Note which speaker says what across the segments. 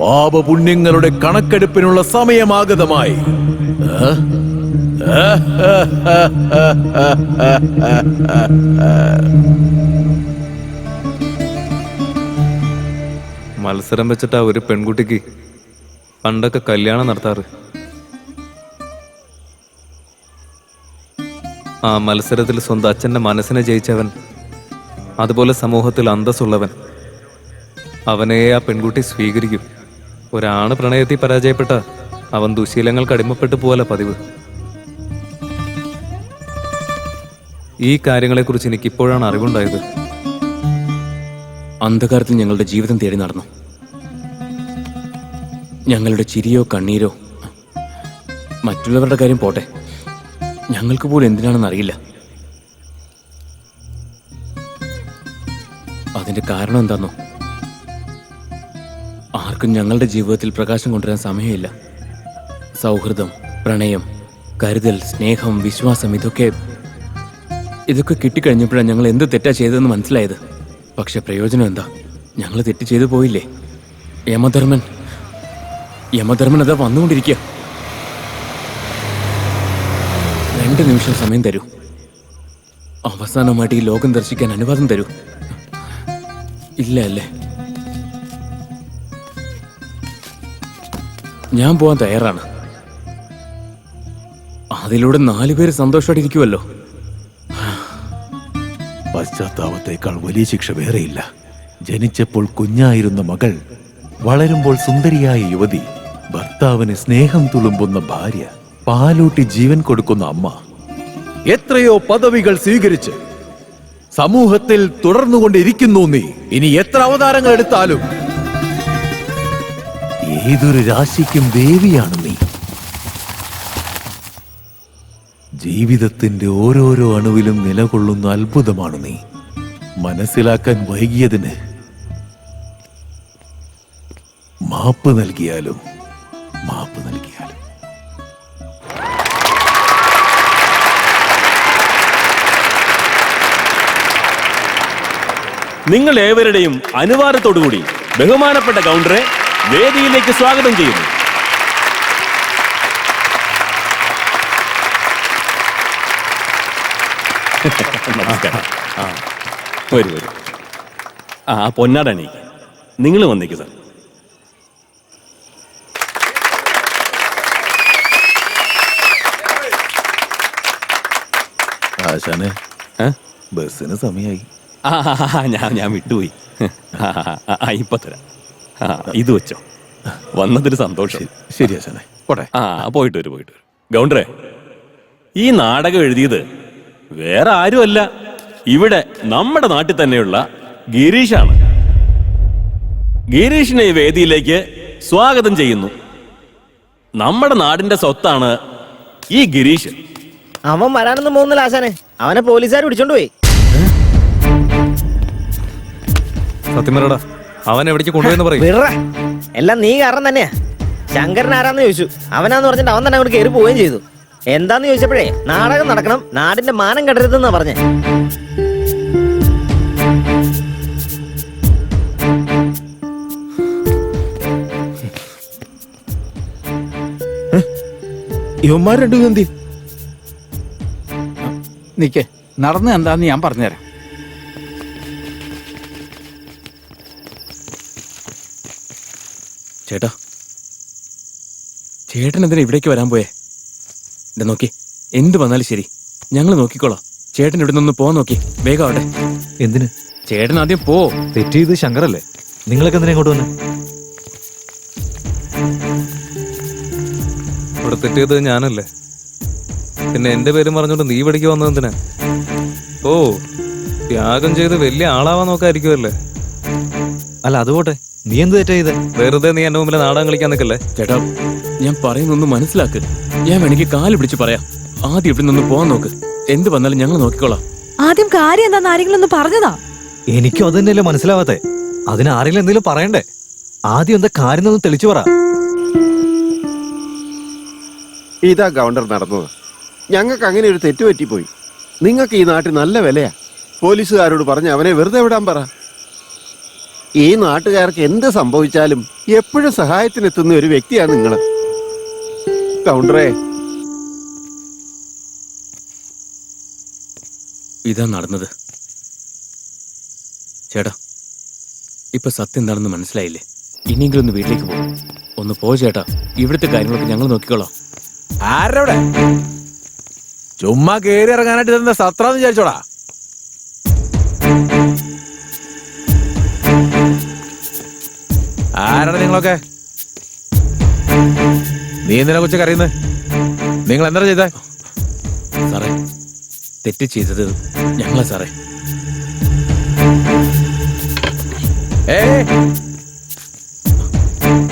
Speaker 1: പാപപുണ്യങ്ങളുടെ കണക്കെടുപ്പിനുള്ള സമയമാഗതമായി?
Speaker 2: മത്സരം വെച്ചിട്ടാ ഒരു പെൺകുട്ടിക്ക് പണ്ടൊക്കെ കല്യാണം നടത്താറ്. ആ മത്സരത്തിൽ സ്വന്തം അച്ഛന്റെ മനസ്സിനെ ജയിച്ചവൻ അതുപോലെ സമൂഹത്തിൽ അന്തസ്സുള്ളവൻ. അവനെ ആ പെൺകുട്ടി സ്വീകരിക്കും. ഒരാണ് പ്രണയത്തിൽ പരാജയപ്പെട്ട അവൻ ദുശീലങ്ങൾ അടിമപ്പെട്ടു പോകല പതിവ്. ഈ കാര്യങ്ങളെക്കുറിച്ച് എനിക്കിപ്പോഴാണ് അറിവുണ്ടായത്.
Speaker 3: അന്ധകാരത്തിൽ ഞങ്ങളുടെ ജീവിതം തേടി നടന്നു. ഞങ്ങളുടെ ചിരിയോ കണ്ണീരോ മറ്റുള്ളവരുടെ കാര്യം പോട്ടെ. ഞങ്ങൾക്ക് പോലും എന്തിനാണെന്ന് അറിയില്ല. അതിന്റെ കാരണം എന്താന്നോ? ആർക്കും ഞങ്ങളുടെ ജീവിതത്തിൽ പ്രകാശം കൊണ്ടുവരാൻ സമയമില്ല. സൗഹൃദം പ്രണയം കരുതൽ സ്നേഹം വിശ്വാസം ഇതൊക്കെ ഇതൊക്കെ കിട്ടിക്കഴിഞ്ഞപ്പോഴാണ് ഞങ്ങൾ എന്ത് തെറ്റാ ചെയ്തതെന്ന് മനസ്സിലായത്. പക്ഷെ പ്രയോജനം എന്താ? ഞങ്ങൾ തെറ്റ് ചെയ്തു പോയില്ലേ? യമധർമ്മൻ യമധർമ്മൻ അതാ വന്നുകൊണ്ടിരിക്കുക രണ്ട് നിമിഷം സമയം തരൂ. അവസാനമായിട്ട് ഈ ലോകം ദർശിക്കാൻ അനുവാദം തരൂ. ഇല്ല അല്ലേ? ഞാൻ പോവാൻ തയ്യാറാണ്. അതിലൂടെ നാലുപേര് പേര് സന്തോഷമായിട്ടിരിക്കുമല്ലോ
Speaker 1: പശ്ചാത്താപത്തേക്കാൾ വലിയ ശിക്ഷ വേറെയില്ല. ജനിച്ചപ്പോൾ കുഞ്ഞായിരുന്ന മകൾ വളരുമ്പോൾ സുന്ദരിയായ യുവതി ഭർത്താവിന് സ്നേഹം തുളുമ്പുന്ന ഭാര്യ പാലൂട്ടി ജീവൻ കൊടുക്കുന്ന അമ്മ. എത്രയോ പദവികൾ സ്വീകരിച്ച് സമൂഹത്തിൽ തുടർന്നുകൊണ്ടിരിക്കുന്നു നീ. ഇനി എത്ര അവതാരങ്ങൾ എടുത്താലും ഏതൊരു രാശിക്കും ദേവിയാണ് നീ. ജീവിതത്തിന്റെ ഓരോരോ അണുവിലും നിലകൊള്ളുന്ന അത്ഭുതമാണ് നീ. മനസ്സിലാക്കാൻ വൈകിയതിന് മാപ്പ് നൽകിയാലും മാപ്പ് നൽകിയാലും.
Speaker 4: നിങ്ങൾ ഏവരുടെയും അനുവാദത്തോടുകൂടി ബഹുമാനപ്പെട്ട കൗണ്ടറെ വേദിയിലേക്ക് സ്വാഗതം ചെയ്യുന്നു. നമസ്കാരം. ആ വരൂ വരൂ. ആ പൊന്നാടണി നിങ്ങൾ വന്നേക്ക് സാർ.
Speaker 1: ആശാനെ
Speaker 4: ഏ?
Speaker 1: ബസ്സിന് സമയമായി
Speaker 4: ആ ഞാൻ ഞാൻ വിട്ടുപോയി. ആ, ആ, ആ, ഇപ്പൊ തരാം. ആ ഇത് വെച്ചോ. വന്നതിന് സന്തോഷം.
Speaker 1: ശരി ആശാനെ പോട്ടെ.
Speaker 4: ആ പോയിട്ട് വരും പോയിട്ട് വരും. ഗൗണ്ടറെ ഈ നാടകം എഴുതിയത് വേറെ ആരുമല്ല. ഇവിടെ നമ്മുടെ നാട്ടിൽ തന്നെയുള്ള ഗിരീഷാണ്. ഗിരീഷിനെ ഈ വേദിയിലേക്ക് സ്വാഗതം ചെയ്യുന്നു. നമ്മുടെ നാടിന്റെ സ്വത്താണ് ഈ ഗിരീഷ്
Speaker 5: അവൻ വരാനൊന്നും പോകുന്നില്ല ആശാനെ. അവനെ പോലീസുകാർ പിടിച്ചോണ്ട് പോയി.
Speaker 2: സത്യം പറയടാ. അവൻ എവിടേക്ക് കൊണ്ടുപോയെന്ന് പറയും.
Speaker 5: വിടറ. എല്ലാം നീ കാരണം തന്നെയാ. ശങ്കരൻ ആരാന്ന് ചോദിച്ചു. അവനാന്ന് പറഞ്ഞിട്ട് അവൻ തന്നെ അങ്ങോട്ട് കയറി പോവുകയും ചെയ്തു. എന്താന്ന് ചോദിച്ചപ്പോഴേ നാടകം നടക്കണം നാടിന്റെ മാനം കെടരുതെന്നാ പറഞ്ഞേ.
Speaker 1: ഇവന്മാർ രണ്ടു എന്തി?
Speaker 6: നിക്ക് നടന്ന് എന്താന്ന് ഞാൻ പറഞ്ഞുതരാം.
Speaker 3: ചേട്ടാ. ചേട്ടൻ എന്തിനാ ഇവിടേക്ക് വരാൻ പോയേ? ഇത് നോക്കി എന്ത് വന്നാലും ശരി. ഞങ്ങൾ നോക്കിക്കോളാം. ചേട്ടൻ ഇവിടെ നിന്ന് പോവാൻ നോക്കി. വേഗം ആവട്ടെ.
Speaker 7: എന്തിന്?
Speaker 3: ചേട്ടൻ ആദ്യം പോ.
Speaker 7: തെറ്റിയത് ചെയ്ത് ശങ്കറല്ലേ? നിങ്ങളൊക്കെ എന്തിനാ ഇങ്ങോട്ട് വന്നെ?
Speaker 2: ഇവിടെ തെറ്റിയത് ഞാനല്ലേ? പിന്നെ എന്റെ പേരും പറഞ്ഞോണ്ട് നീ ഇവിടേക്ക് വന്നത് എന്തിനാ? ഓ ത്യാഗം ചെയ്ത് വലിയ ആളാവാൻ നോക്കായിരിക്കുമല്ലേ
Speaker 7: അല്ല അത് പോട്ടെ. നീ എന്ത് തെറ്റാ ചെയ്ത്?
Speaker 2: വെറുതെ നീ എന്റെ മുമ്പിൽ നാടകം കളിക്കാൻ നിൽക്കല്ലേ?
Speaker 3: ചേട്ടാ ഞാൻ പറയുന്നൊന്ന് മനസ്സിലാക്ക്. ഞാൻ വേണമെങ്കിൽ കാൽ പിടിച്ച് പറയാം. ആദ്യം ഇവിടെ നിന്ന് പോവാൻ നോക്ക്. എന്ത് വന്നാലും ഞങ്ങൾ നോക്കിക്കോളാം.
Speaker 8: ആദ്യം കാര്യം എന്താന്ന് ആരെങ്കിലും ഒന്ന് പറഞ്ഞതാ?
Speaker 7: എനിക്കും അത് തന്നെയല്ലേ മനസ്സിലാവാത്തെ. അതിന് ആരെങ്കിലും എന്തെങ്കിലും പറയണ്ടേ? ആദ്യം എന്താ കാര്യം ഒന്ന് തെളിച്ചു പറ.
Speaker 9: ഇതാ ഗവർണർ നടന്നത്. ഞങ്ങൾക്ക് അങ്ങനെ ഒരു തെറ്റ് പറ്റിപ്പോയി നിങ്ങൾക്ക് ഈ നാട്ടിൽ നല്ല വിലയാ. പോലീസുകാരോട് പറഞ്ഞ് അവനെ വെറുതെ വിടാൻ പറ. ഈ നാട്ടുകാർക്ക് എന്ത് സംഭവിച്ചാലും എപ്പോഴും സഹായത്തിനെത്തുന്ന ഒരു വ്യക്തിയാണ് നിങ്ങൾ കൗണ്ടറേ.
Speaker 3: ഇതാ നടന്നത്. ചേട്ടാ ഇപ്പൊ സത്യം എന്താണെന്ന് മനസ്സിലായില്ലേ? ഇനിയെങ്കിലും ഒന്ന് വീട്ടിലേക്ക് പോകും ഒന്ന് പോ ചേട്ടാ. ഇവിടുത്തെ കാര്യങ്ങളൊക്കെ ഞങ്ങൾ നോക്കിക്കോളാം.
Speaker 10: ആരവിടെ? ചുമ്മാ കേറി ഇറങ്ങാനായിട്ട് ഇതെന്താ സത്രാന്ന് വിചാരിച്ചോടാ? ആരാണ് നിങ്ങളൊക്കെ? നീ എന്തിനെ കുറിച്ച് കറിയുന്നത് നിങ്ങൾ എന്താ ചെയ്ത?
Speaker 3: സാറേ തെറ്റ് ചെയ്തത് ഞങ്ങളാ സാറേ.
Speaker 10: ഏ?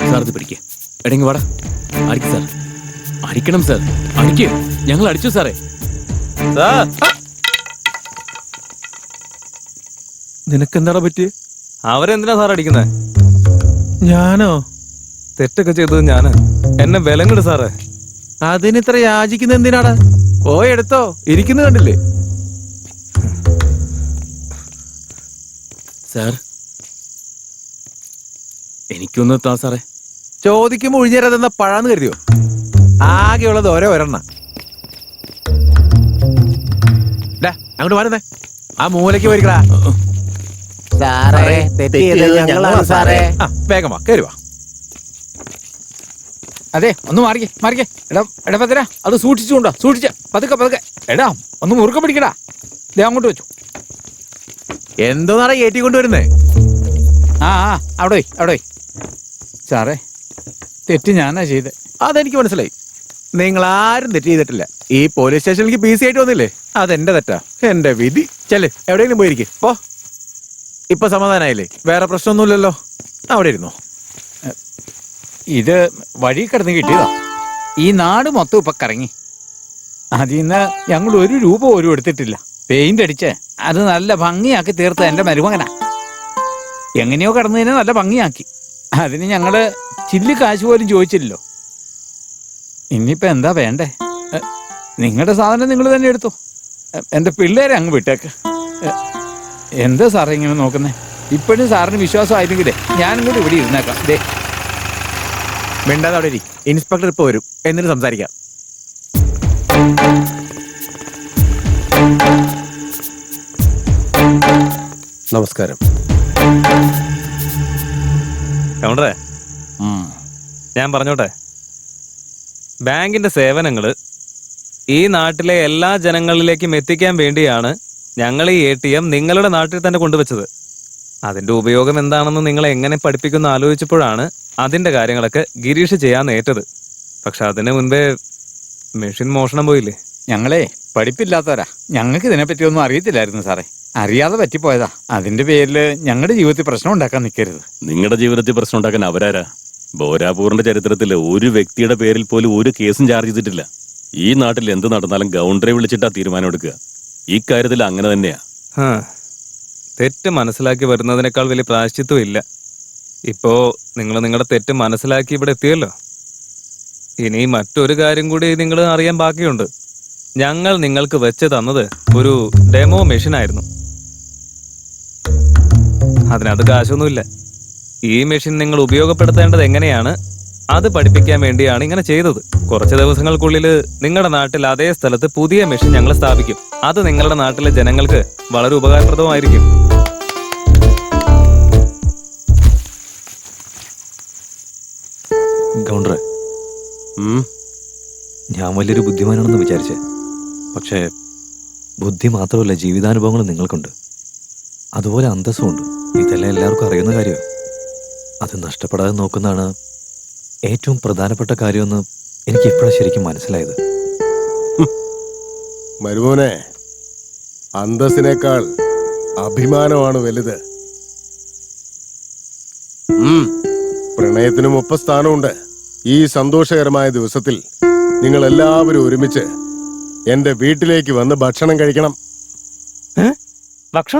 Speaker 3: സാർ ഇത് പിടിക്കേ. എടങ്ങി വാടാ. അടിക്ക് സാർ. അടിക്കണം സാർ. അടിക്ക്. ഞങ്ങൾ അടിച്ചു സാറേ.
Speaker 10: സാർ. നിനക്കെന്താടാ പറ്റിയേ?
Speaker 2: അവരെന്തിനാ സാർ അടിക്കുന്നത്
Speaker 10: ഞാനോ?
Speaker 2: തെറ്റൊക്കെ ചെയ്തത് ഞാൻ. എന്നെ വിലങ്ങിട് സാറേ.
Speaker 10: അതിനിത്ര യാചിക്കുന്ന എന്തിനാടാ? പോയി എടുത്തോ. ഇരിക്കുന്നു കണ്ടില്ലേ?
Speaker 3: സാർ. എനിക്കൊന്ന് താ സാറേ.
Speaker 10: ചോദിക്കുമ്പോൾ ഒഴിഞ്ഞേരാതെന്ന പഴാന്ന് കരുതിയോ? ആകെയുള്ളത് ഓരോ ഒരെണ്ണ. അങ്ങോട്ട് മാറുന്നേ. ആ മൂലയ്ക്ക് പോയിരിക്കടാ.
Speaker 5: സാറേ തെറ്റ് ചെയ്തത് ഞങ്ങളാണ് സാറേ.
Speaker 10: ആ വേഗം വാ കയറി വാ.
Speaker 6: അതെ ഒന്ന് മാറിക്കേ മാറിക്കേ. എടാ എടാ പതിരാ അത് സൂക്ഷിച്ചുകൊണ്ടോ സൂക്ഷിച്ച. പതുക്കെ പതുക്കെ. എടാ ഒന്ന് മുറുക്ക പിടിക്കടാ. ദേ അങ്ങോട്ട് വെച്ചു.
Speaker 10: എന്തോന്നാടാ ഏറ്റി കൊണ്ടുവരുന്നേ?
Speaker 6: ആ ആ അവിടെ പോയി അവിടെ പോയി. സാറേ തെറ്റ് ഞാനാ ചെയ്തത്
Speaker 10: അതെനിക്ക് മനസ്സിലായി. നിങ്ങൾ ആരും തെറ്റ് ചെയ്തിട്ടില്ല. ഈ പോലീസ് സ്റ്റേഷനിലേക്ക് പി സി ആയിട്ട് വന്നില്ലേ? അതെന്റെ തെറ്റാ. എന്റെ വിധി. ചെൽ എവിടെയെങ്കിലും പോയിരിക്കും. പോ. ഇപ്പൊ സമാധാനായില്ലേ? വേറെ പ്രശ്നമൊന്നുമില്ലല്ലോ. അവിടെ ഇരുന്നോ.
Speaker 6: ഇത് വഴി കിടന്ന് കിട്ടിയതാ. ഈ നാട് മൊത്തം ഇപ്പൊ കറങ്ങി. അതിൽ നിന്ന് ഞങ്ങൾ ഒരു രൂപ പോലും എടുത്തിട്ടില്ല. പെയിന്റ് അടിച്ച്. അത് നല്ല ഭംഗിയാക്കി തീർത്ത എന്റെ മരുമകനാ. എങ്ങനെയോ കടന്നതിനെ നല്ല ഭംഗിയാക്കി. അതിന് ഞങ്ങൾ ചില്ലി കാശ് പോലും ചോദിച്ചില്ലല്ലോ. ഇനിയിപ്പോ എന്താ വേണ്ടേ? നിങ്ങളുടെ സാധനം നിങ്ങൾ തന്നെ എടുത്തു. എന്റെ പിള്ളേരെ അങ്ങ് വിട്ടേക്ക്. എന്താ സാറേ ഇങ്ങനെ നോക്കുന്നേ? ഇപ്പോഴും സാറിന് വിശ്വാസമായിരുന്നെങ്കിലേ ഞാനും കൂടി ഇവിടെ ഇരുന്നേക്കാം. ദേ.
Speaker 10: മിണ്ടാതെ അവിടെ ഇരി. ഇൻസ്പെക്ടർ ഇപ്പോൾ വരും. എന്നിട്ട് സംസാരിക്കാം.
Speaker 9: നമസ്കാരം.
Speaker 2: കൗണ്ടറേ? ഞാൻ പറഞ്ഞോട്ടെ. ബാങ്കിന്റെ സേവനങ്ങൾ ഈ നാട്ടിലെ എല്ലാ ജനങ്ങളിലേക്കും എത്തിക്കാൻ വേണ്ടിയാണ് ഞങ്ങൾ ഈ എ ടി എം നിങ്ങളുടെ നാട്ടിൽ തന്നെ കൊണ്ടുവച്ചത്. അതിന്റെ ഉപയോഗം എന്താണെന്ന് നിങ്ങൾ എങ്ങനെ പഠിപ്പിക്കുന്നു ആലോചിച്ചപ്പോഴാണ് അതിന്റെ കാര്യങ്ങളൊക്കെ ഗിരീഷ് ചെയ്യാൻ ഏറ്റത് പക്ഷെ അതിന് മുൻപേ മെഷീൻ മോഷണം പോയില്ലേ?
Speaker 6: ഞങ്ങളെ പഠിപ്പില്ലാത്തവരാ. ഞങ്ങൾക്ക് ഇതിനെപ്പറ്റി ഒന്നും അറിയത്തില്ലായിരുന്നു സാറേ. അറിയാതെ പറ്റിപ്പോയതാ. അതിന്റെ പേരിൽ ഞങ്ങളുടെ ജീവിതത്തിൽ പ്രശ്നം ഉണ്ടാക്കാൻ നിൽക്കരുത്
Speaker 4: നിങ്ങളുടെ ജീവിതത്തിൽ പ്രശ്നം ഉണ്ടാക്കാൻ അവരാരാ? ബോരാപൂറിന്റെ ചരിത്രത്തിൽ ഒരു വ്യക്തിയുടെ പേരിൽ പോലും ഒരു കേസും ചാർജ് ചെയ്തിട്ടില്ല. ഈ നാട്ടിൽ എന്ത് നടന്നാലും ഗൗണ്ടറെ വിളിച്ചിട്ടാ തീരുമാനം എടുക്കുക. ഈ കാര്യത്തിൽ അങ്ങനെ തന്നെയാ.
Speaker 2: ആ തെറ്റ് മനസ്സിലാക്കി വരുന്നതിനേക്കാൾ വലിയ പ്രായശ്ചിത്വം ഇല്ല. ഇപ്പോ നിങ്ങൾ നിങ്ങളുടെ തെറ്റ് മനസ്സിലാക്കി ഇവിടെ എത്തിയല്ലോ. ഇനി മറ്റൊരു കാര്യം കൂടി നിങ്ങൾ അറിയാൻ ബാക്കിയുണ്ട്. ഞങ്ങൾ നിങ്ങൾക്ക് വെച്ച് തന്നത് ഒരു ഡെമോ മെഷീൻ ആയിരുന്നു അതിനകത്ത് കാശൊന്നുമില്ല. ഈ മെഷീൻ നിങ്ങൾ ഉപയോഗപ്പെടുത്തേണ്ടത് എങ്ങനെയാണ്? അത് പഠിപ്പിക്കാൻ വേണ്ടിയാണ് ഇങ്ങനെ ചെയ്തത്. കുറച്ച് ദിവസങ്ങൾക്കുള്ളിൽ നിങ്ങളുടെ നാട്ടിൽ അതേ സ്ഥലത്ത് പുതിയ മെഷീൻ ഞങ്ങൾ സ്ഥാപിക്കും. അത് നിങ്ങളുടെ നാട്ടിലെ ജനങ്ങൾക്ക് വളരെ ഉപകാരപ്രദമായിരിക്കും.
Speaker 7: ഗൗണ്ടറെ. ഞാൻ വലിയൊരു ബുദ്ധിമാനാണെന്ന് വിചാരിച്ചേ. പക്ഷേ ബുദ്ധി മാത്രമല്ല ജീവിതാനുഭവങ്ങളും നിങ്ങൾക്കുണ്ട്. അതുപോലെ അന്തസ്സുമുണ്ട്. ഇതെല്ലാം എല്ലാവർക്കും അറിയുന്ന കാര്യമാണ്. അത് നഷ്ടപ്പെടാതെ നോക്കുന്നതാണ് ഏറ്റവും പ്രധാനപ്പെട്ട കാര്യമെന്ന് എനിക്ക് എപ്പോഴാണ് ശരിക്കും മനസ്സിലായത്.
Speaker 9: മരുമോനെ അന്തസ്സിനേക്കാൾ അഭിമാനമാണ് വലുത്. പ്രണയത്തിനും ഒപ്പ സ്ഥാനമുണ്ട്. ഈ സന്തോഷകരമായ ദിവസത്തിൽ നിങ്ങൾ എല്ലാവരും ഒരുമിച്ച് എന്റെ വീട്ടിലേക്ക് വന്ന് ഭക്ഷണം കഴിക്കണം.
Speaker 2: ഭക്ഷണം?